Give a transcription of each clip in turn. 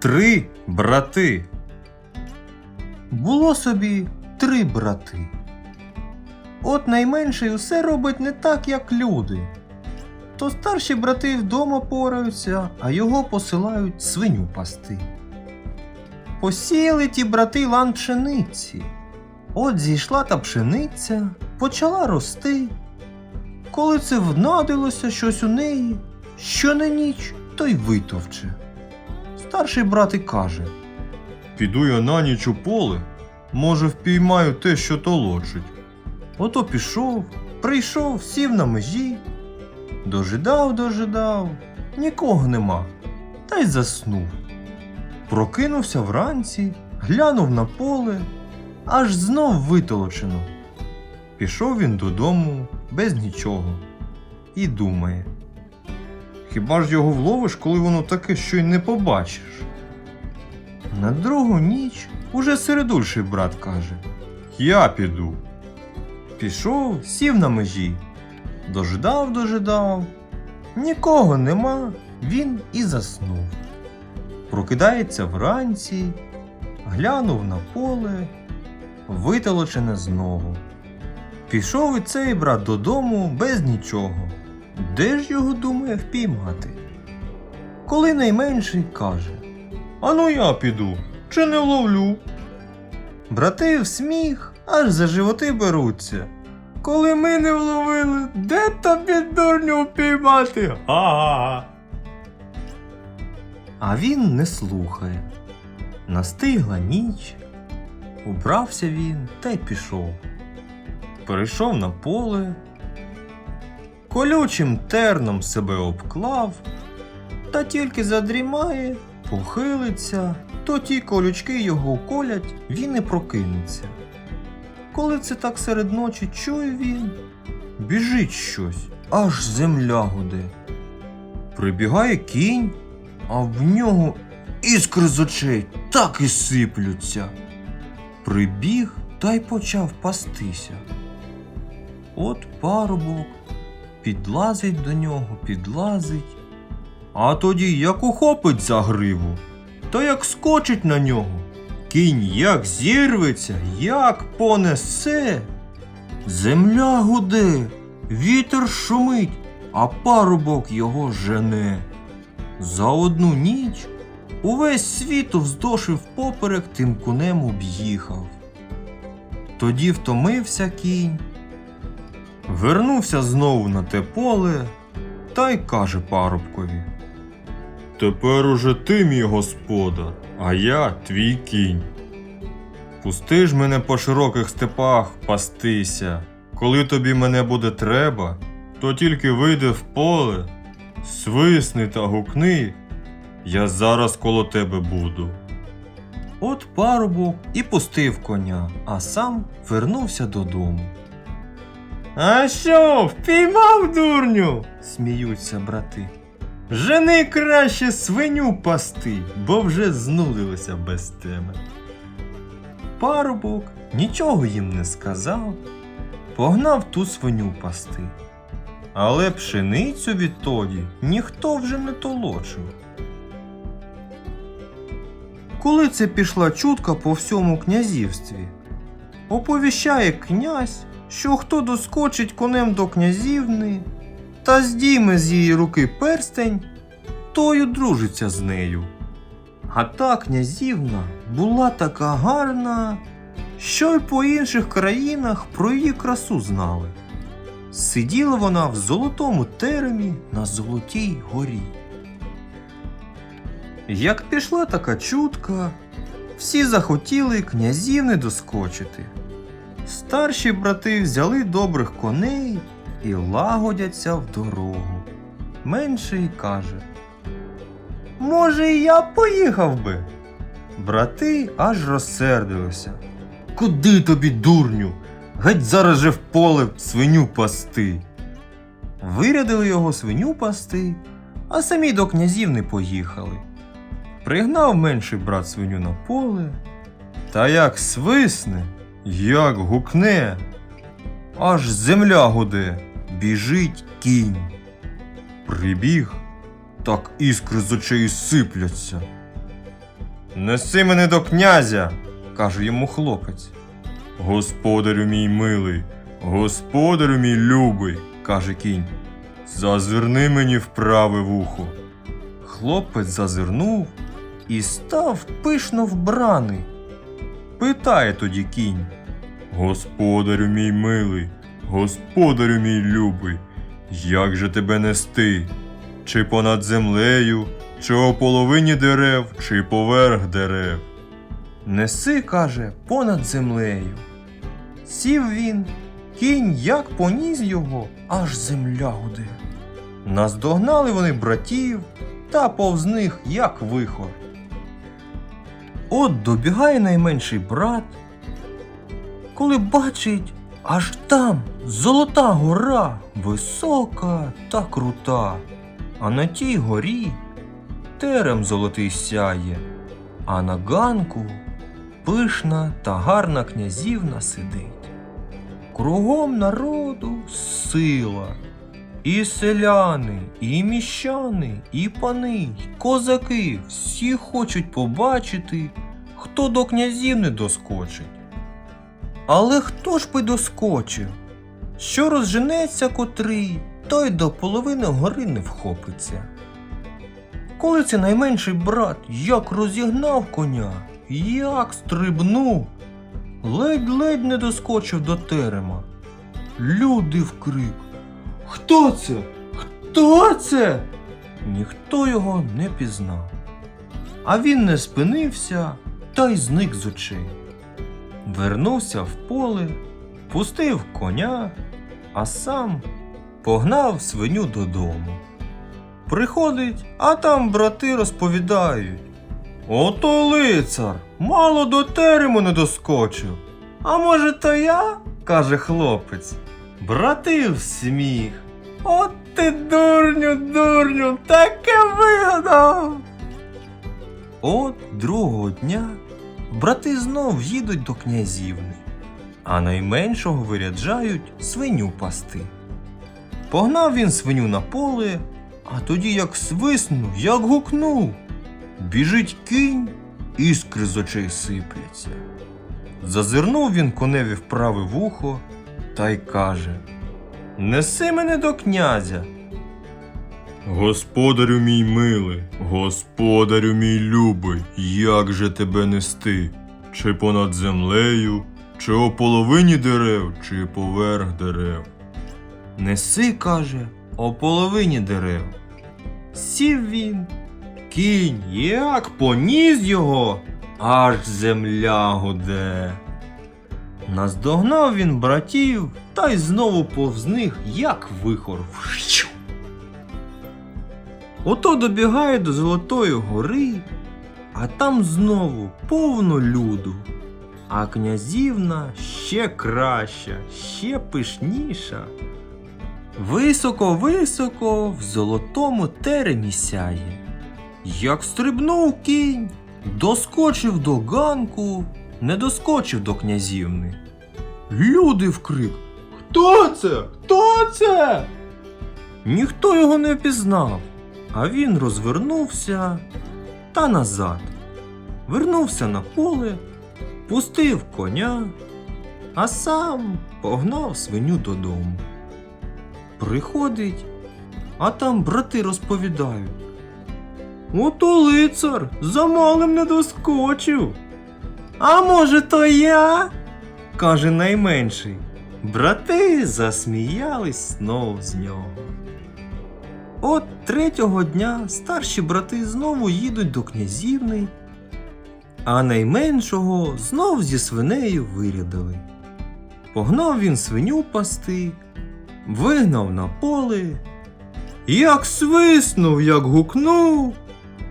Три брати. Було собі три брати. От найменший усе робить не так, як люди. То старші брати вдома пораються, а його посилають свиню пасти. Посіяли ті брати лан пшениці. От зійшла та пшениця, почала рости. Коли це внадилося щось у неї, що на ніч, то й витовче. Старший брат і каже: Піду я на ніч у поле, може, впіймаю те, що толочить. Ото пішов, прийшов, сів на межі, дожидав, дожидав, нікого нема, та й заснув. Прокинувся вранці, глянув на поле, аж знов витолочено. Пішов він додому без нічого і думає. Хіба ж його вловиш, коли воно таке, що й не побачиш? На другу ніч уже середульший брат каже: Я піду. Пішов, сів на межі. Дожидав, дожидав. Нікого нема, він і заснув. Прокидається вранці, глянув на поле, витолочене знову. Пішов і цей брат додому без нічого. Де ж його думає впіймати? Коли найменший каже Ану я піду, чи не вловлю. Брати в сміх аж за животи беруться. Коли ми не вловили, де тобі дурню впіймати? Га-га. А він не слухає. Настигла ніч, убрався він та й пішов. Перейшов на поле, колючим терном себе обклав, та тільки задрімає, похилиться, то ті колючки його колять, він і прокинеться. Коли це так серед ночі чує він, біжить щось, аж земля гуде. Прибігає кінь, а в нього іскри з очей так і сиплються. Прибіг та й почав пастися. От парубок підлазить до нього, підлазить, а тоді як ухопить за гриву, та як скочить на нього. Кінь як зірветься, як понесе. Земля гуде, вітер шумить, а парубок його жене. За одну ніч увесь світ вздошив поперек тим кунем об'їхав. Тоді втомився кінь, вернувся знову на те поле та й каже парубкові. Тепер уже ти мій господар, а я твій кінь. Пусти ж мене по широких степах пастися. Коли тобі мене буде треба, то тільки вийди в поле, свисни та гукни, я зараз коло тебе буду. От парубок і пустив коня, а сам вернувся додому. А що, впіймав дурню? сміються брати. Жени краще свиню пасти, бо вже знудилися без тебе. Парубок нічого їм не сказав, погнав ту свиню пасти. Але пшеницю відтоді ніхто вже не толочив. Коли це пішла чутка по всьому князівстві, оповіщає князь, що хто доскочить конем до князівни та здійме з її руки перстень, той одружиться з нею. А та князівна була така гарна, що й по інших країнах про її красу знали. Сиділа вона в золотому теремі на золотій горі. Як пішла така чутка, всі захотіли князівни доскочити. Старші брати взяли добрих коней і лагодяться в дорогу. Менший каже: Може, і я поїхав би. Брати аж розсердилися. Куди тобі, дурню? Геть зараз же в поле свиню пасти. Вирядили його свиню пасти, а самі до князівни поїхали. Пригнав менший брат свиню на поле, та як свисне, як гукне, аж земля гуде, біжить кінь. Прибіг, так іскри з очей сипляться. Неси мене до князя, каже йому хлопець. Господарю мій милий, господарю мій любий, каже кінь. Зазирни мені в праве вухо. Хлопець зазирнув і став пишно вбраний. Питає тоді кінь. Господарю мій милий, господарю мій любий, як же тебе нести? Чи понад землею, чи о половині дерев, чи поверх дерев? Неси, каже, понад землею. Сів він, кінь як поніс його, аж земля гуде. Наздогнали вони братів, та повз них як вихор. От добігає найменший брат, коли бачить, аж там золота гора, висока та крута, а на тій горі терем золотий сяє, а на ганку пишна та гарна князівна сидить. Кругом народу сила. І селяни, і міщани, і пани, й козаки всі хочуть побачити, хто до князівни доскочить. Але хто ж би доскочив? Що розженеться котрий, той до половини гори не вхопиться. Коли це найменший брат як розігнав коня, як стрибнув, ледь-ледь не доскочив до терема. Люди вкрик. Хто це? Хто це? Ніхто його не пізнав. А він не спинився та й зник з очей. Вернувся в поле, пустив коня, а сам погнав свиню додому. Приходить, а там брати розповідають. Ото лицар, мало до терему не доскочив. А може, то я? каже хлопець. Брати в сміх. От ти дурню, дурню, таке вигадав. От другого дня брати знов їдуть до князівни, а найменшого виряджають свиню пасти. Погнав він свиню на поле, а тоді як свиснув, як гукнув. Біжить кінь, іскри з очей сипляться. Зазирнув він коневі в праве вухо та й каже Неси мене до князя. Господарю мій милий, господарю мій любий, як же тебе нести? Чи понад землею, чи о половині дерев, чи поверх дерев? Неси, каже, о половині дерев. Сів він, кінь, як поніс його, аж земля гуде. Наздогнав він братів, та й знову повз них, як вихор. Ото добігає до Золотої гори, а там знову повно люду. А князівна ще краща, ще пишніша. Високо-високо в золотому теремі сяє. Як стрибнув кінь, доскочив до ганку, не доскочив до князівни. Люди вкрик. Хто це? Хто це? Ніхто його не впізнав, а він розвернувся та назад. Вернувся на поле, пустив коня, а сам погнав свиню додому. Приходить, а там брати розповідають. Ото лицар за малим не доскочив. А може, то я? каже найменший. Брати засміялись знов з нього. От третього дня старші брати знову їдуть до князівни, а найменшого знов зі свинею вирядили. Погнав він свиню пасти, вигнав на поле, як свиснув, як гукнув,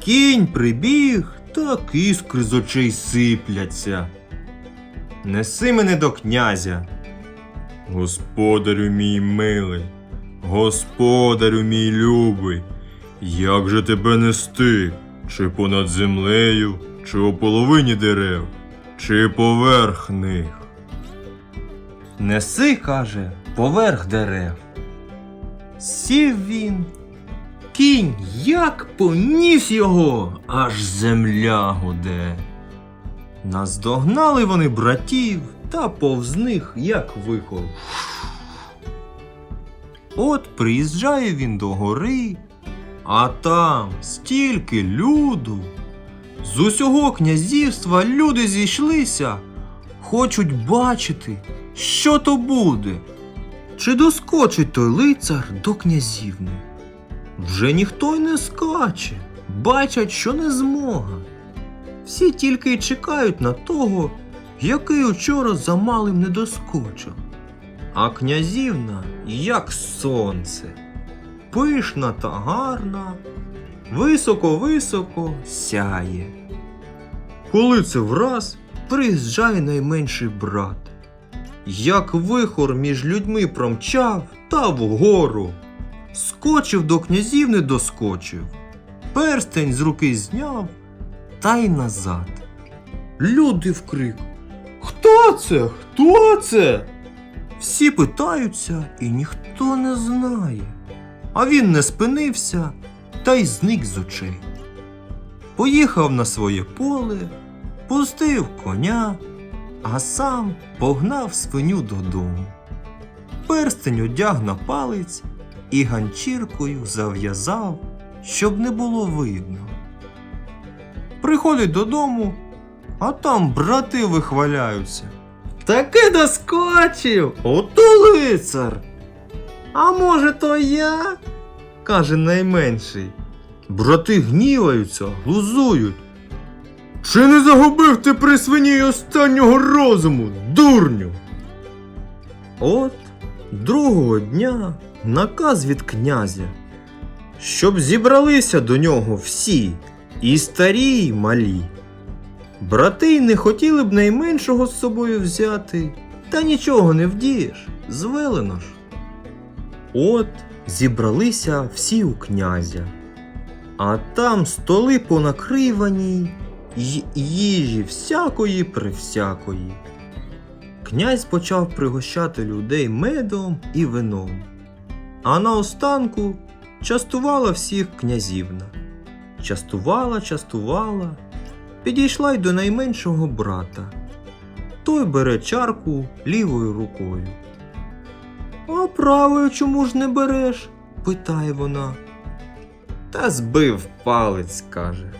кінь прибіг, так іскри з очей сипляться. Неси мене до князя. Господарю мій милий, господарю мій любий, як же тебе нести, чи понад землею, чи о половині дерев, чи поверх них? Неси, каже, поверх дерев. Сів він, кінь як поніс його, аж земля гуде. Наздогнали вони братів та повз них як вихор. От приїжджає він до гори, а там стільки люду. З усього князівства люди зійшлися, хочуть бачити, що то буде. Чи доскочить той лицар до князівни? Вже ніхто й не скаче, бачать, що не змога. Всі тільки й чекають на того, який учора за малим не доскочив. А князівна, як сонце, пишна та гарна, високо-високо сяє. Коли це враз приїжджає найменший брат. Як вихор між людьми промчав та вгору. Скочив до князівни доскочив, перстень з руки зняв та й назад. Люди вкрик. Хто це? Хто це? Всі питаються, і ніхто не знає. А він не спинився та й зник з очей. Поїхав на своє поле, пустив коня, а сам погнав свиню додому. Перстень одяг на палець і ганчіркою зав'язав, щоб не було видно. Приходить додому, а там брати вихваляються. Таки доскочив, ото лицар. А може, то я? каже найменший. Брати гніваються, глузують. Чи не загубив ти при свині останнього розуму, дурню? От другого дня наказ від князя, щоб зібралися до нього всі, і старі, і малі. Брати не хотіли б найменшого з собою взяти, та нічого не вдієш, звелено ж. От зібралися всі у князя, а там столи понакривані, й їжі всякої привсякої. Князь почав пригощати людей медом і вином, а наостанку частувала всіх князівна. Частувала, частувала, підійшла й до найменшого брата. Той бере чарку лівою рукою. А правою чому ж не береш? питає вона. Та збив палець, каже.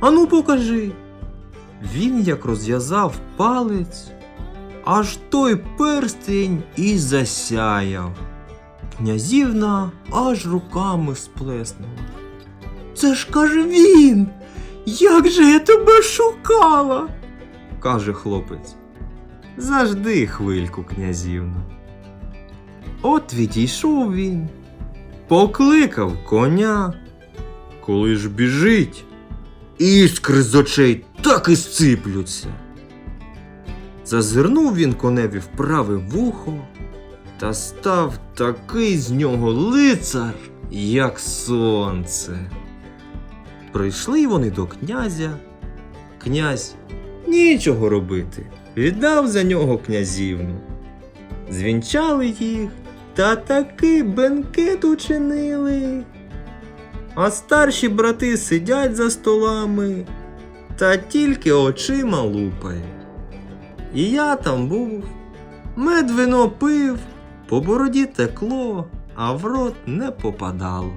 Ану покажи. Він як розв'язав палець, аж той перстень і засяяв. Князівна аж руками сплеснула. Це ж каже він. Як же я тебе шукала? каже хлопець. Зажди хвильку, князівна. От відійшов він, покликав коня. Коли ж біжить, іскри з очей так і сиплються. Зазирнув він коневі в праве вухо, та став такий з нього лицар, як сонце. Прийшли вони до князя. Князь нічого робити, віддав за нього князівну. Звінчали їх та таки бенкет учинили. А старші брати сидять за столами та тільки очима лупають. І я там був, мед вино пив, по бороді текло, а в рот не попадало.